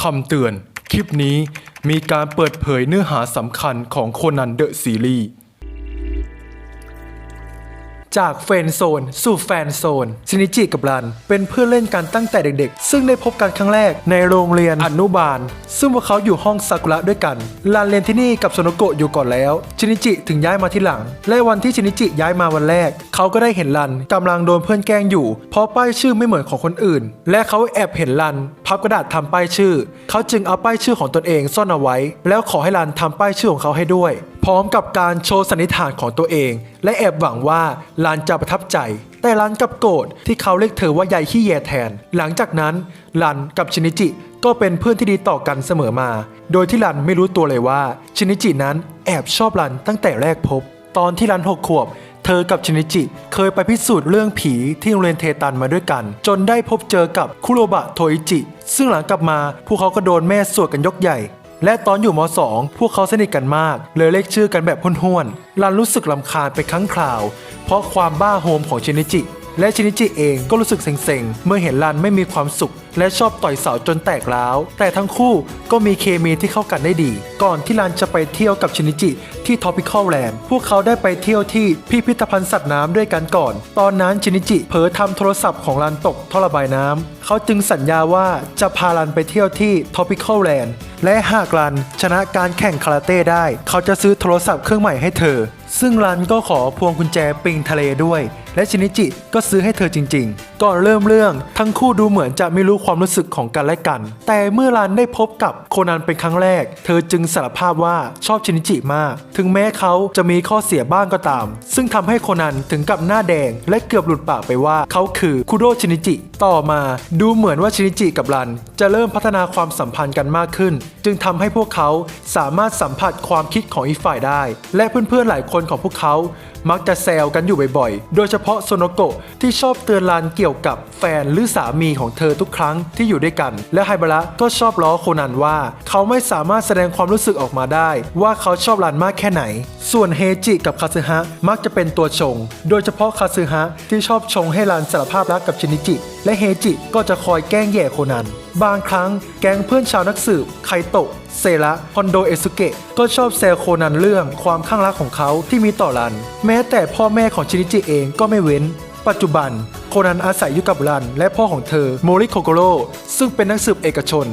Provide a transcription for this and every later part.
คำเตือน คลิปนี้มีการเปิดเผยเนื้อหาสำคัญของโคนันเดอะซีรีส์ จากเฟนโซน สู่แฟนโซนชินิจิกับรัน เป็นเพื่อนเล่นกันตั้งแต่เด็กๆ ซึ่งได้พบกันครั้งแรกในโรงเรียนอนุบาล ซึ่งพวกเขาอยู่ห้องซากุระด้วยกันรันเรียนที่นี่กับโซโนโกะอยู่ก่อนแล้วชินิจิถึงย้ายมาที่หลัง และวันที่ชินิจิย้ายมาวันแรก เขาก็ได้เห็นรันกำลังโดนเพื่อนแกล้งอยู่ เพราะป้ายชื่อไม่เหมือนของคนอื่น และเขาแอบเห็นรันพับกระดาษทำป้ายชื่อ เขาจึงเอาป้ายชื่อของตนเองซ่อนเอาไว้ แล้วขอให้รันทำป้ายชื่อของเขาให้ด้วยพร้อมกับการโชว์สันนิษฐานของตัวเอง และแอบหวังว่าลานจะประทับใจ แต่ลันกับโกรธที่เขาเรียกเธอว่ายายขี้แยแทน หลังจากนั้นลันกับชินิจิก็เป็นเพื่อนที่ดีต่อกันเสมอมา โดยที่ลันไม่รู้ตัวเลยว่า ชินิจินั้นแอบชอบลันตั้งแต่แรกพบ ตอนที่ลันหกขวบเธอกับชินิจิเคยไปพิสูจน์เรื่องผีที่โรงเรียนเทตันมาด้วยกัน จนได้พบเจอกับคุโรบะโทอิจิ ซึ่งหลังกลับมาพวกเขาก็โดนแม่สวดกันยกใหญ่ และตอนอยู่ม .2 พวกเขาสนิทกันมาก เลยเรียกชื่อกันแบบห้วนๆลันรู้สึกลำคาญไปครั้งคราว เพราะความบ้าโฮมของชินิจิ และชินิจิเองก็รู้สึกเซ็งๆ เมื่อเห็นลันไม่มีความสุข และชอบต่อยเสาจนแตกร้าว แต่ทั้งคู่ก็มีเคมีที่เข้ากันได้ดี ก่อนที่ลันจะไปเที่ยวกับชินิจิที่ Tropical Land พวกเขาได้ไปเที่ยวที่พิพิธภัณฑ์สัตว์น้ำด้วยกันก่อน ตอนนั้นชินิจิเผลอทำโทรศัพท์ของลันตกท่อระบายน้ำเขาจึงสัญญาว่าจะพาลันไปเที่ยวที่ Tropical Land และหากลันชนะการแข่งคาราเต้ได้ เขาจะซื้อโทรศัพท์เครื่องใหม่ให้เธอ ซึ่งรันก็ขอพวงกุญแจปิงทะเลด้วย และชินิจิก็ซื้อให้เธอจริง ๆ ก่อนเริ่มเรื่องทั้งคู่ดูเหมือนจะไม่รู้ความรู้สึกของกันและกัน แต่เมื่อรันได้พบกับโคนันเป็นครั้งแรก เธอจึงสารภาพว่าชอบชินิจิมาก ถึงแม้เขาจะมีข้อเสียบ้างก็ตาม ซึ่งทำให้โคนันถึงกับหน้าแดง และเกือบหลุดปากไปว่าเขาคือคุโดชินิจิ ต่อมาดูเหมือนว่าชินิจิกับรัน จะเริ่มพัฒนาความสัมพันธ์กันมากขึ้น จึงทำให้พวกเขาสามารถสัมผัสความคิดของอีกฝ่ายได้ และเพื่อนๆหลายคนของพวกเขา มักจะแซวกันอยู่บ่อยๆ โดยเฉพาะโซโนโกะที่ชอบเตือนรันเกี่ยวกับแฟนหรือสามีของเธอทุกครั้งที่อยู่ด้วยกัน และไฮบาระก็ชอบล้อโคนันว่า เขาไม่สามารถแสดงความรู้สึกออกมาได้ ว่าเขาชอบรันมากแค่ไหน ส่วนเฮจิกับคาซึฮะมักจะเป็นตัวชง โดยเฉพาะคาซึฮะที่ชอบชงให้รันสารภาพรักกับชินิจิ และเฮจิก็จะคอยแกล้งแย่โคนัน บางครั้งแก๊งเพื่อนชาวนักสืบไคโตะเซระฮอนโดเอสุเกะก็ชอบแซวโคนันเรื่องความข้างรักของเขาที่มีต่อรัน แม้แต่พ่อแม่ของชินิจิเองก็ไม่เว้น ปัจจุบันโคนันอาศัยอยู่กับรัน และพ่อของเธอโมริโคโกโร่ซึ่งเป็นนักสืบเอกชน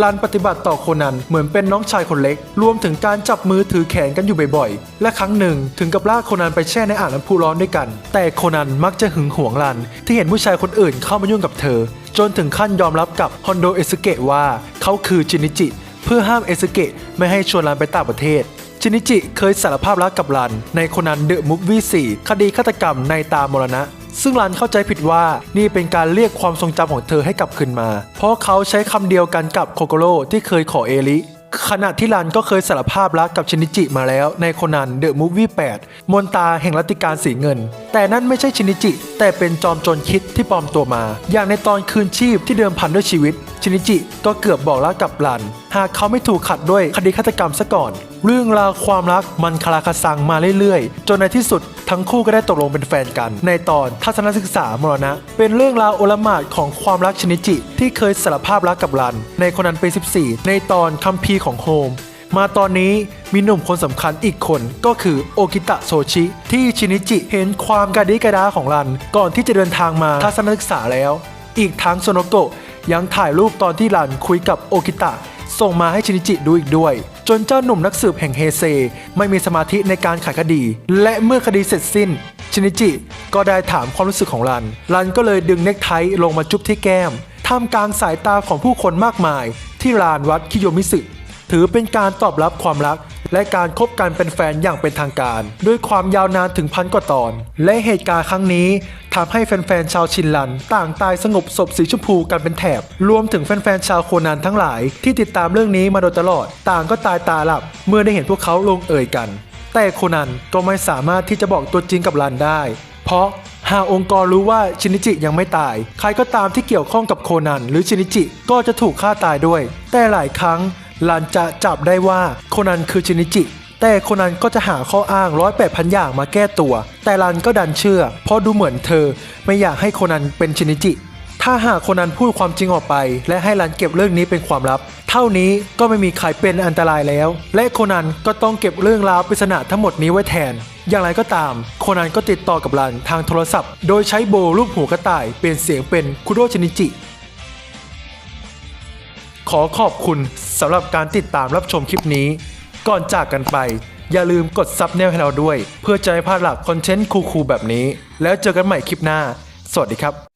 รันปฏิบัติต่อโคนันเหมือนเป็นน้องชายคนเล็ก รวมถึงการจับมือถือแขนกันอยู่บ่อยๆ และครั้งหนึ่งถึงกับลากโคนันไปแช่ในอ่างน้ำพุร้อนด้วยกัน แต่โคนันมักจะหึงหวงรัน ที่เห็นผู้ชายคนอื่นเข้ามายุ่งกับเธอ จนถึงขั้นยอมรับกับฮอนโดเอสุเกะว่าเขาคือจินิจิ เพื่อห้ามเอสเกะไม่ให้ชวนรันไปต่างประเทศชินิจิเคยสารภาพรักกับรัน ในโคนันเดอะมูฟวี่4คดีฆาตกรรมในตามรณะ ซึ่งรันเข้าใจผิดว่านี่เป็นการเรียกความทรงจำของเธอให้กลับคืนมา เพราะเขาใช้คำเดียวกันกับโคโกโร่ที่เคยขอเอลิขณะที่รันก็เคยสารภาพรักกับชินิจิมาแล้วในโคนันเดอะมูฟวี่8มนตาแห่งรัตติการสีเงิน แต่นั่นไม่ใช่ชินิจิ แต่เป็นจอมโจรคิดที่ปลอมตัวมา อย่างในตอนคืนชีพที่เดิมพันด้วยชีวิต ชินิจิก็เกือบบอกรักกับรัน หากเขาไม่ถูกขัดด้วยคดีฆาตกรรมซะก่อน เรื่องราวความรักมันคาราคาซังมาเรื่อยๆ จนในที่สุดทั้งคู่ก็ได้ตกลงเป็นแฟนกัน ในตอนทัศนศึกษามรณะ เป็นเรื่องราวโอลมานของความรักชินิจิ ที่เคยสารภาพรักกับรัน ในคนนั้นปี 14 ในตอนคัมภีร์ของโฮมมาตอนนี้มีหนุ่มคนสำคัญอีกคนก็คือโอกิตะโซชิ ที่ชินิจิเห็นความกระดิกระดาของรัน ก่อนที่จะเดินทางมาทัศนศึกษาแล้ว อีกทั้งโซโนโกะยังถ่ายรูปตอนที่รันคุยกับโอกิตะส่งมาให้ชินิจิดูอีกด้วย จนเจ้าหนุ่มนักสืบแห่งเฮเซ ไม่มีสมาธิในการไขคดี และเมื่อคดีเสร็จสิ้น ชินิจิก็ได้ถามความรู้สึกของรัน รันก็เลยดึงเนคไทลงมาจุ๊บที่แก้มท่ามกลางสายตาของผู้คนมากมาย ที่ลานวัดคิโยมิสึถือเป็นการตอบรับความรัก และการคบกันเป็นแฟนอย่างเป็นทางการ ด้วยความยาวนานถึงพันกว่าตอน และเหตุการณ์ครั้งนี้ทำให้แฟนๆชาวชินลัน ต่างตายสงบศพสีชมพูกันเป็นแถบ รวมถึงแฟนๆชาวโคนันทั้งหลาย ที่ติดตามเรื่องนี้มาโดยตลอด ต่างก็ตายตาหลับ เมื่อได้เห็นพวกเขาลงเอ่ยกัน แต่โคนันก็ไม่สามารถที่จะบอกตัวจริงกับลันได้ เพราะหากองค์กรรู้ว่าชินิจิยังไม่ตาย ใครก็ตามที่เกี่ยวข้องกับโคนันหรือชินิจิก็จะถูกฆ่าตายด้วย แต่หลายครั้ง ลันจะจับได้ว่าโคนันคือชินิจิ แต่โคนันก็จะหาข้ออ้างร้อยแปดพันอย่างมาแก้ตัว แต่ลันก็ดันเชื่อ เพราะดูเหมือนเธอไม่อยากให้โคนันเป็นชินิจิ ถ้าหากคนนั้นพูดความจริงออกไป และให้รันเก็บเรื่องนี้เป็นความลับ เท่านี้ก็ไม่มีใครเป็นอันตรายแล้ว และโคนันก็ต้องเก็บเรื่องราวปริศนาทั้งหมดนี้ไว้แทนอย่างไรก็ตามโคนันก็ติดต่อกับรันทางโทรศัพท์ โดยใช้โบรูปหัวกระต่ายเปลี่ยนเสียงเป็นคุโรชินิจิ ขอขอบคุณ สำหรับการติดตามรับชมคลิปนี้ ก่อนจากกันไป อย่าลืมกดซับแนวให้เราด้วย เพื่อจะไม่พลาดหลักคอนเทนต์คูลๆแบบนี้ แล้วเจอกันใหม่คลิปหน้า สวัสดีครับ